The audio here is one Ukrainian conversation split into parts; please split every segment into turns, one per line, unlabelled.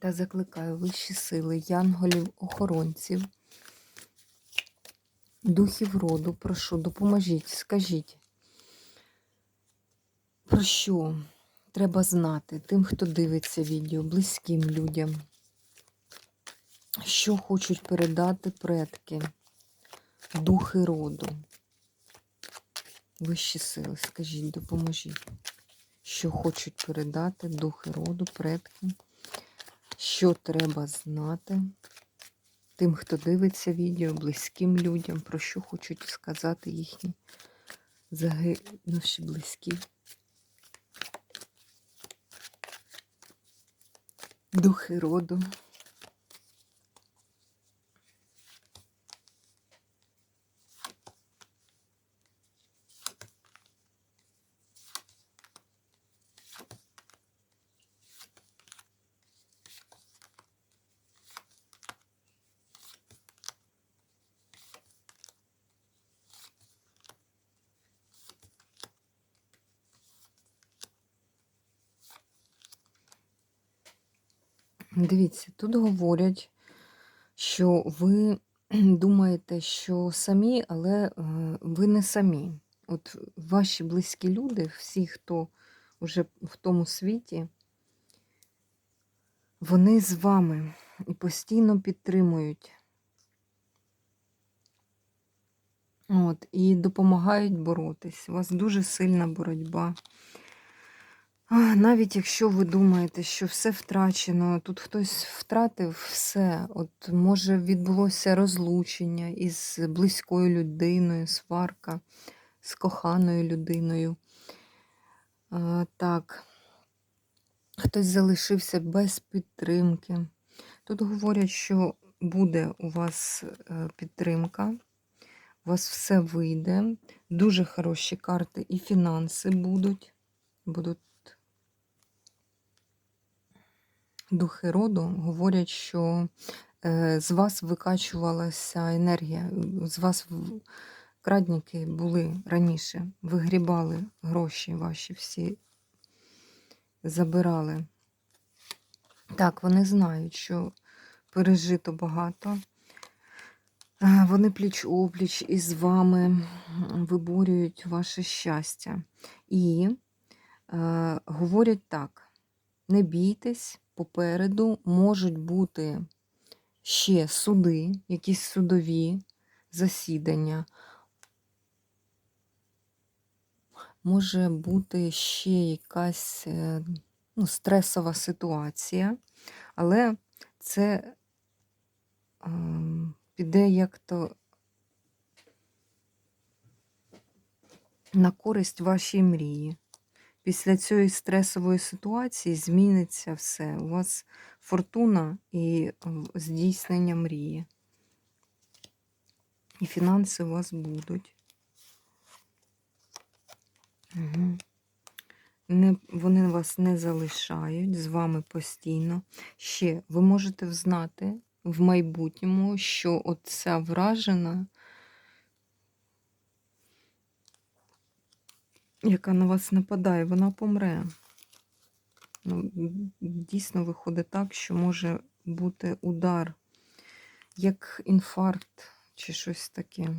Та закликаю вищі сили, янголів, охоронців, духів роду, прошу, допоможіть, скажіть, про що треба знати тим, хто дивиться відео, близьким людям, що хочуть передати предки, духи роду. Вищі сили, скажіть, допоможіть, що хочуть передати духи роду, предки. Що треба знати тим, хто дивиться відео, близьким людям, про що хочуть сказати їхні загинувші близькі. Духи роду. Дивіться, тут говорять, що ви думаєте, що самі, але е, ви не самі. От ваші близькі люди, всі, хто вже в тому світі, вони з вами і постійно підтримують. От, І допомагають боротись. У вас дуже сильна боротьба. Навіть якщо ви думаєте, що все втрачено, тут хтось втратив все. От може відбулося розлучення із близькою людиною, сварка з коханою людиною. А, Так, хтось залишився без підтримки. Тут говорять, що буде у вас е, підтримка, у вас все вийде, дуже хороші карти і фінанси будуть. будуть Духи роду говорять, що е, з вас викачувалася енергія, з вас крадники були раніше, вигрібали гроші ваші всі, забирали. Так, вони знають, що пережито багато. Е, вони пліч опліч із вами виборюють ваше щастя. І е, говорять так: не бійтесь попереду можуть бути ще суди, якісь судові засідання. Може бути ще якась е, ну, стресова ситуація, але це е, піде як-то на користь вашій мрії. Після цієї стресової ситуації зміниться все. У вас фортуна і здійснення мрії. І фінанси у вас будуть. Угу. Не, Вони вас не залишають з вами постійно. Ще ви можете взнати в майбутньому, що оця вражена яка на вас нападає, вона помре. Ну, Дійсно виходить так, що може бути удар, як інфаркт чи щось таке.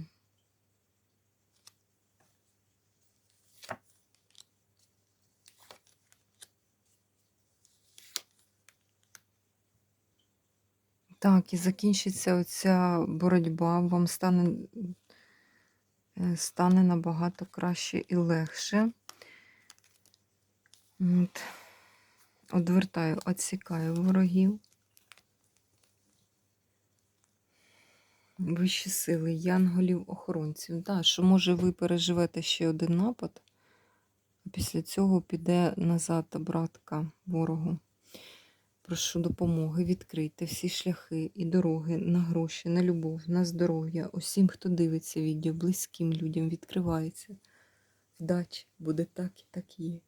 Так, і закінчиться оця боротьба, вам стане стане набагато краще і легше. От. Одвертаю, відсікаю ворогів. Вищі сили, янголів-охоронців. Да, що, може, ви переживете ще один напад, а після цього піде назад обратка ворогу. Прошу допомоги, відкрийте всі шляхи і дороги на гроші, на любов, на здоров'я. Усім, хто дивиться відео, близьким людям відкривається. Вдачі буде так і так є.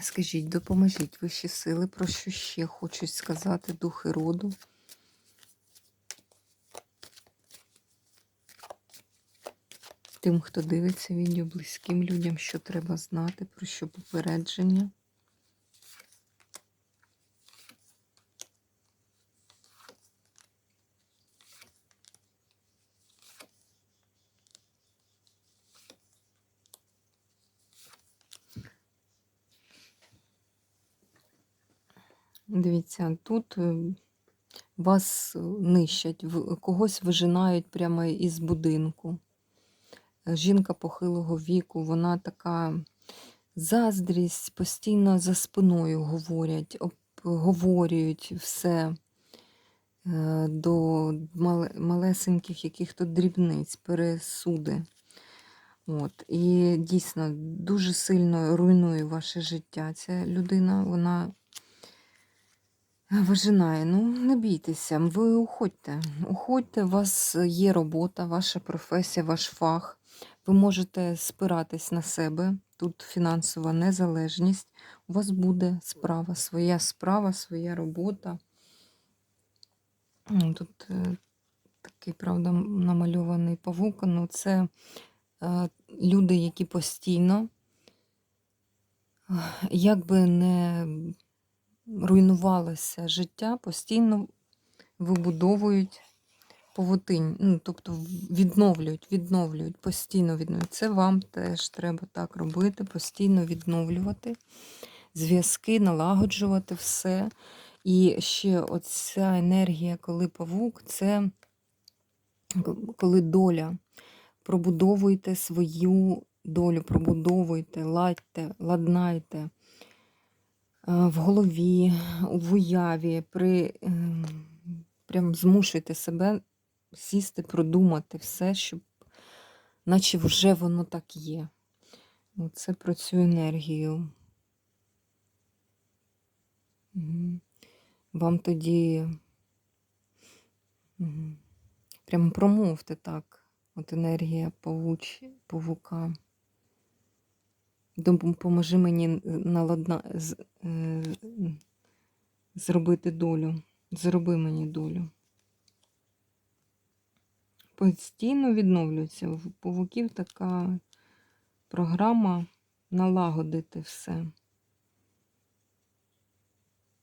Скажіть, допоможіть вищі сили, про що ще хочуть сказати духи роду. Тим, хто дивиться відео, близьким людям, що треба знати, про що попередження. Дивіться, тут е, вас нищать, когось вижинають прямо із будинку. Жінка похилого віку, вона така заздрість, постійно за спиною говорять, обговорюють все е, до малесеньких яких-то дрібниць, пересуди. От. І дійсно дуже сильно руйнує ваше життя. Ця людина, вона вижинає. Ну, не бійтеся, ви уходьте. Уходьте, у вас є робота, ваша професія, ваш фах. Ви можете спиратись на себе. Тут фінансова незалежність. У вас буде справа, своя справа, своя робота. Тут е, такий, правда, намальований павук. Ну, це е, люди, які постійно, як би не руйнувалося життя, постійно вибудовують павутинь, ну, тобто відновлюють, відновлюють, постійно відновлюють. Це вам теж треба так робити, постійно відновлювати зв'язки, налагоджувати все. І ще оця енергія, коли павук, це коли доля. Пробудовуйте свою долю, пробудовуйте, ладьте, ладнайте е, в голові, в уяві, при, ем, прям змушуйте себе сісти, продумати все, щоб наче вже воно так є. Це про цю енергію. Вам тоді мгм, прям промовте так. От енергія павуч, павука. Допоможи мені наладна, е, зробити долю. Зроби мені долю. Постійно відновлюється. В павуків така програма налагодити все.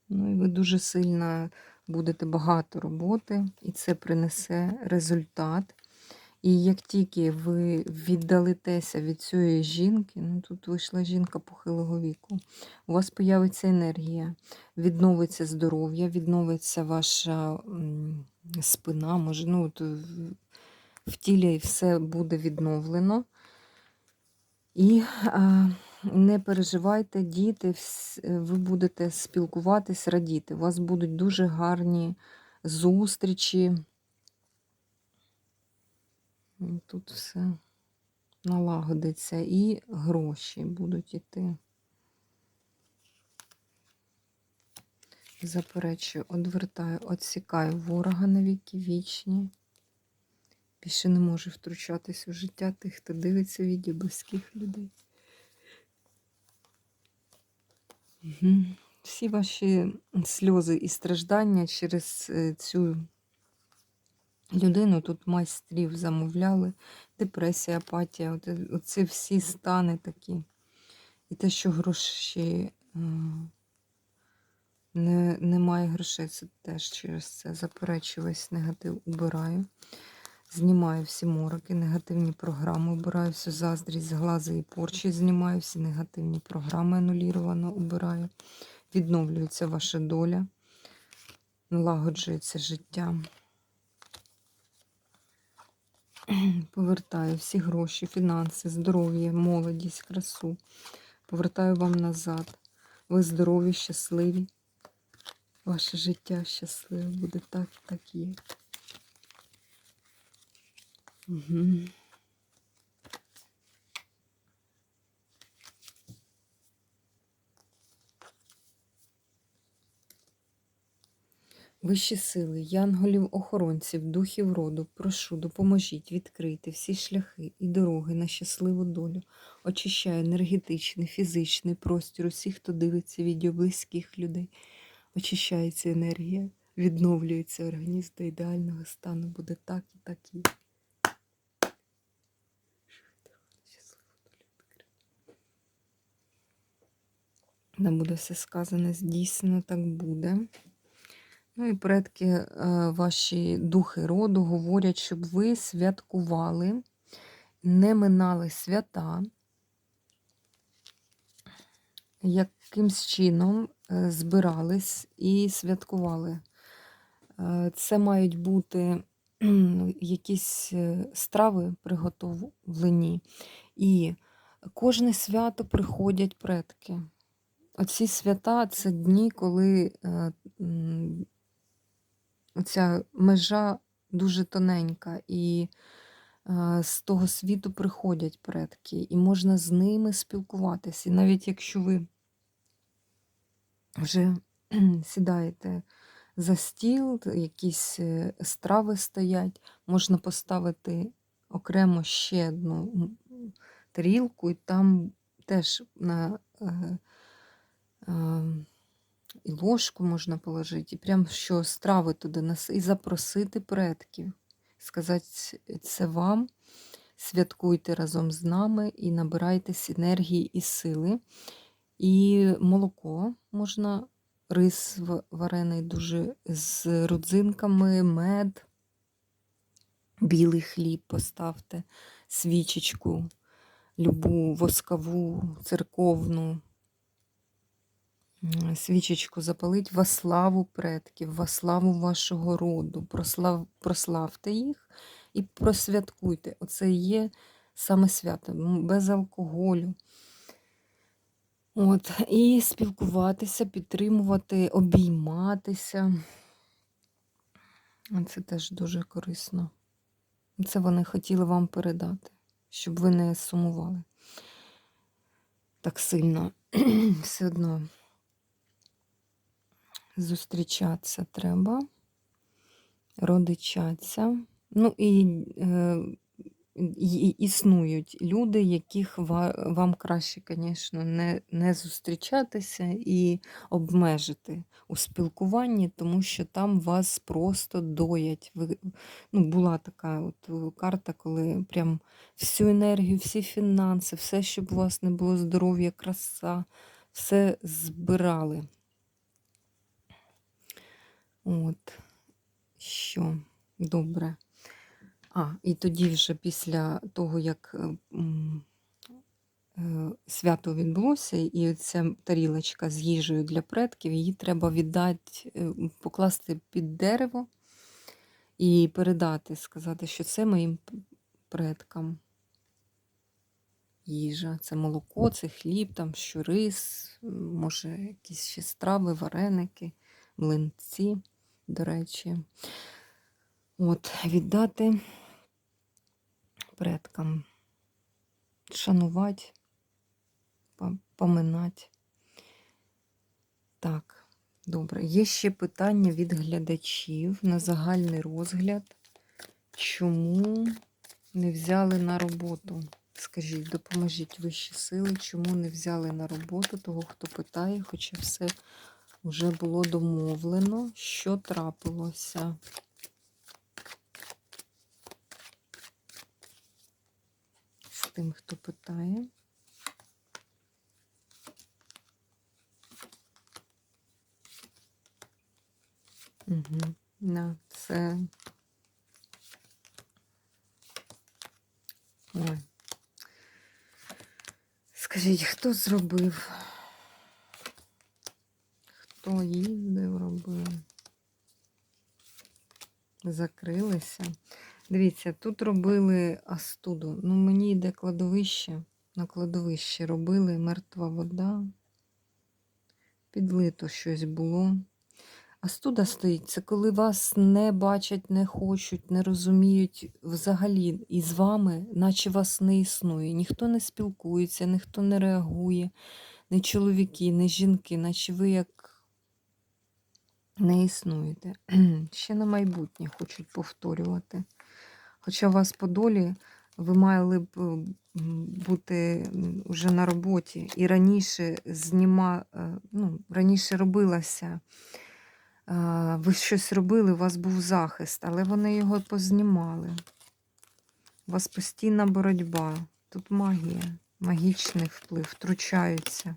Ну і ви дуже сильно будете багато роботи, і це принесе результат. І як тільки ви віддалитеся від цієї жінки, ну тут вийшла жінка похилого віку, у вас появиться енергія, відновиться здоров'я, відновиться ваша спина, може, ну, в- тілі все буде відновлено. І а, не переживайте, діти, ви будете спілкуватись, радіти. У вас будуть дуже гарні зустрічі. Ну, Тут все налагодиться і гроші будуть іти. Заперечую, одвертаю, відсікаю ворога на віки вічні. Більше не можу втручатись у життя тих, хто дивиться відео близьких людей. Угу. Всі ваші сльози і страждання через е, цю людину тут майстрів замовляли, депресія, апатія, е, оці всі стани такі. І те, що гроші е, не, немає грошей, це теж через це заперечую весь негатив, убираю. Знімаю всі мороки, негативні програми, убираю всю заздрість, глази і порчі, знімаю всі негативні програми, ануліровано убираю. Відновлюється ваша доля, налагоджується життя. Повертаю всі гроші, фінанси, здоров'я, молодість, красу. Повертаю вам назад. Ви здорові, щасливі. Ваше життя щасливе буде так, так є. Угу. Вищі сили, янголів-охоронців, духів роду, прошу, допоможіть відкрити всі шляхи і дороги на щасливу долю, очищаю енергетичний, фізичний простір усіх, хто дивиться відео близьких людей. Очищається енергія, відновлюється організм до ідеального стану. Буде так і так і. Не буде все сказане, здійснено, так буде. Ну і предки, е, ваші духи роду говорять, щоб ви святкували, не минали свята, якимсь чином е, збирались і святкували. Е, Це мають бути якісь страви приготовлені. І кожне свято приходять предки. Оці свята це дні, коли е, м, оця межа дуже тоненька, і е, з того світу приходять предки, і можна з ними спілкуватися. І навіть якщо ви вже сідаєте за стіл, якісь е, страви стоять, можна поставити окремо ще одну тарілку, і там теж на і ложку можна положити, і прям що страви туди нас, і запросити предків. Сказати, це вам, святкуйте разом з нами і набирайтесь енергії і сили. І молоко можна, рис варений дуже з родзинками, мед, білий хліб поставте, свічечку, любу воскову, церковну. Свічечку запалить во славу предків, во славу вашого роду. Прослав, прославте їх і просвяткуйте. Оце є саме свято, без алкоголю. От, і спілкуватися, підтримувати, обійматися. Це теж дуже корисно. Це вони хотіли вам передати, щоб ви не сумували так сильно. Все одно зустрічатися треба, родичатися. Ну і е, існують люди, яких вам краще, звісно, не, не зустрічатися і обмежити у спілкуванні, тому що там вас просто доять. Ви, ну, була така от карта, коли прям всю енергію, всі фінанси, все, щоб у вас не було здоров'я, краса, все збирали. От, що, добре. А, і тоді вже після того, як е, е, свято відбулося, і ця тарілочка з їжею для предків, її треба віддати, е, покласти під дерево і передати, сказати, що це моїм предкам. Їжа, це молоко, це хліб, там що рис, може, якісь ще страви, вареники, млинці, до речі. От, віддати предкам, шанувати, поминати. Так, добре. Є ще питання від глядачів на загальний розгляд. Чому не взяли на роботу? Скажіть, допоможіть вищі сили, чому не взяли на роботу того, хто питає, хоча все вже було домовлено, що трапилося. з тим, хто питає. Угу. На, це. Ой. Скажіть, хто зробив? Хто їздив, робив? Закрилися. Дивіться, тут робили астуду. Ну, мені йде кладовище. На кладовищі робили мертва вода. Підлито щось було. Астуда стоїть. Це коли вас не бачать, не хочуть, не розуміють взагалі і з вами, наче вас не існує. Ніхто не спілкується, ніхто не реагує, ні чоловіки, ні жінки, наче ви як не існуєте. Ще на майбутнє хочуть повторювати. Хоча у вас по долі ви мали б бути м, вже на роботі і раніше зніма, е, ну, раніше робилося. е, Ви щось робили, у вас був захист, але вони його познімали. У вас постійна боротьба. Тут магія, магічний вплив, втручаються.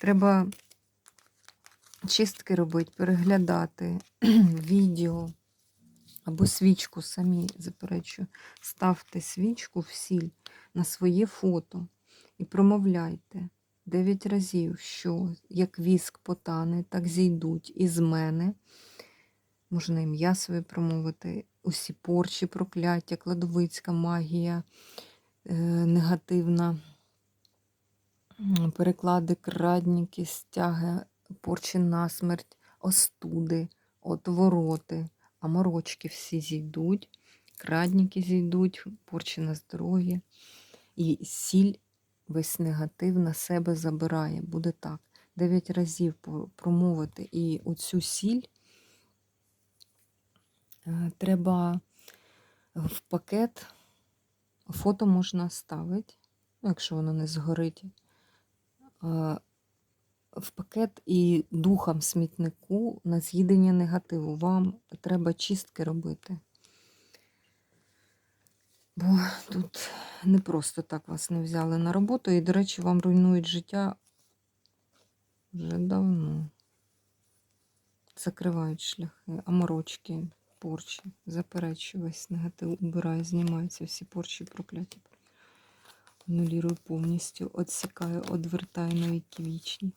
Треба чистки робити, переглядати відео або свічку самі, заперечую. Ставте свічку в сіль на своє фото і промовляйте дев'ять разів, що як віск потане, так зійдуть із мене. Можна ім'я своє промовити, усі порчі, прокляття, кладовицька магія е, негативна, переклади, крадніки, стяги, порчі на смерть, остуди, отвороти, а морочки всі зійдуть, крадніки зійдуть, порчі на здоров'я. І сіль весь негатив на себе забирає. Буде так. Дев'ять разів промовити. І оцю сіль е, треба в пакет. Фото можна ставити, ну, якщо воно не згорить. В пакет і духам смітнику на з'їдення негативу. Вам треба чистки робити. Бо тут не просто так вас не взяли на роботу. І, до речі, вам руйнують життя вже давно. Закривають шляхи, аморочки, порчі, заперечує весь негатив, убирає, знімаються всі порчі прокляття. Анулірую повністю, відсікаю, одвертаю на віки вічні.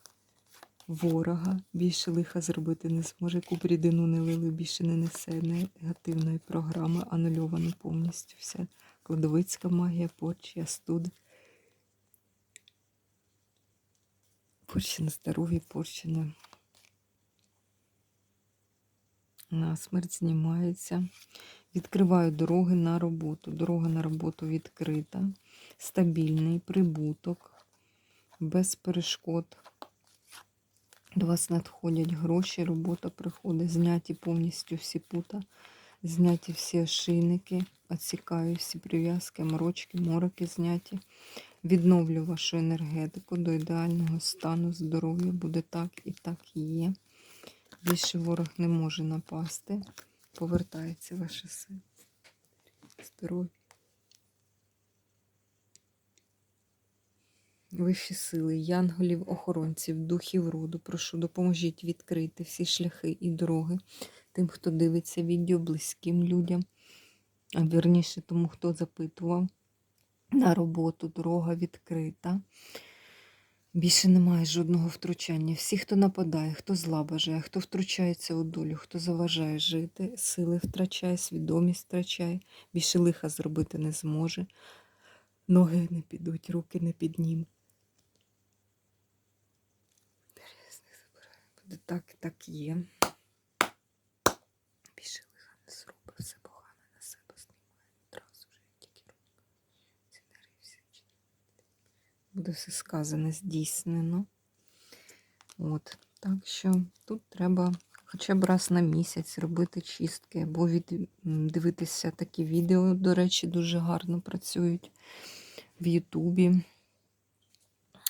Ворога більше лиха зробити не зможе, куп рідину не лили, більше не несе негативної програми, анульовано повністю вся кладовицька магія, порчі, астуди. Порчі на здоров'я, порчі на, на смерть знімається. Відкриваю дороги на роботу. Дорога на роботу відкрита. Стабільний прибуток, без перешкод. До вас надходять гроші, робота приходить, зняті повністю всі пута, зняті всі ошейники, відсікаю всі прив'язки, морочки, мороки зняті. Відновлю вашу енергетику до ідеального стану здоров'я. Буде так і так і є. Більше ворог не може напасти. Повертається ваше сила. Здоров'я. Вищі сили, янголів, охоронців, духів роду, прошу, допоможіть відкрити всі шляхи і дороги тим, хто дивиться відео, близьким людям, а вірніше тому, хто запитував на роботу, дорога відкрита. Більше немає жодного втручання. Всі, хто нападає, хто зла бажає, хто втручається у долю, хто заважає жити, сили втрачає, свідомість втрачає, більше лиха зробити не зможе. Ноги не підуть, руки не піднім. Буде так, так є. Більше лиха не зробить, все погане на себе знімає. Одразу вже тільки. Ці нерви Буде все сказане, здійснено. От. Так що тут треба хоча б раз на місяць робити чистки, або від, дивитися такі відео, до речі, дуже гарно працюють в Ютубі.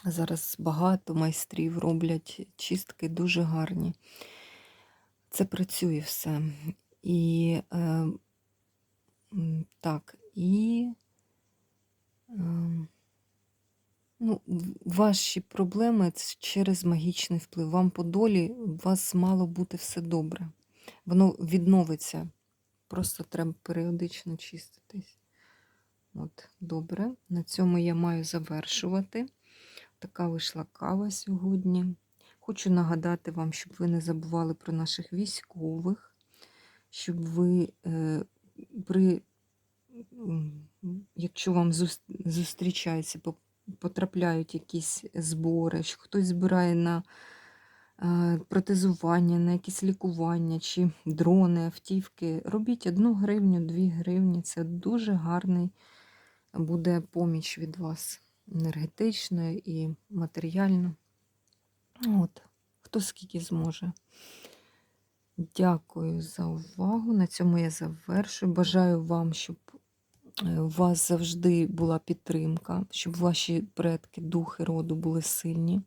Зараз багато майстрів роблять чистки дуже гарні. Це працює все. І е, так, і е, ну, ваші проблеми через магічний вплив. Вам по долі у вас мало бути все добре. Воно відновиться. Просто треба періодично чиститись. От, добре. На цьому я маю завершувати. Така вийшла кава сьогодні. Хочу нагадати вам, щоб ви не забували про наших військових, щоб ви е, при, якщо вам зустрічається, потрапляють якісь збори, що хтось збирає на е, протезування, на якісь лікування чи дрони, автівки, робіть одну гривню, дві гривні. Це дуже гарний буде поміч від вас енергетично і матеріально. От, хто скільки зможе. Дякую за увагу. На цьому я завершую. Бажаю вам, щоб е, у вас завжди була підтримка, щоб ваші предки, духи роду були сильні.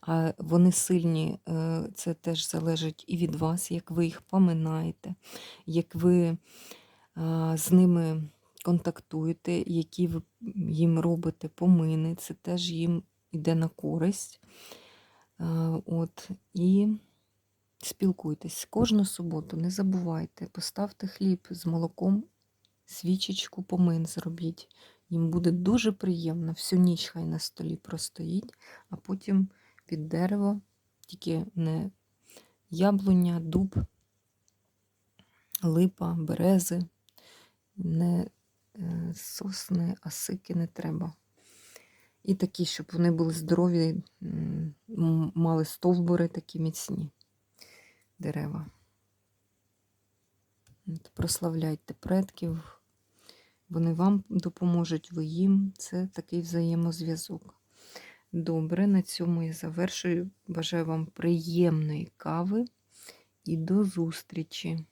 А вони сильні, е, це теж залежить і від вас, як ви їх пам'ятаєте, як ви з ними контактуєте, які ви їм робите помини, це теж їм йде на користь. От, і спілкуйтесь кожну суботу, не забувайте, поставте хліб з молоком, свічечку помин зробіть. Їм буде дуже приємно. Всю ніч хай на столі простоїть, а потім під дерево, тільки не яблуня, дуб, липа, берези, не е, сосни, асики не треба. І такі, щоб вони були здорові, мали стовбури такі міцні дерева. От, Прославляйте предків, вони вам допоможуть, ви їм. Це такий взаємозв'язок. Добре, на цьому я завершую. Бажаю вам приємної кави і до зустрічі!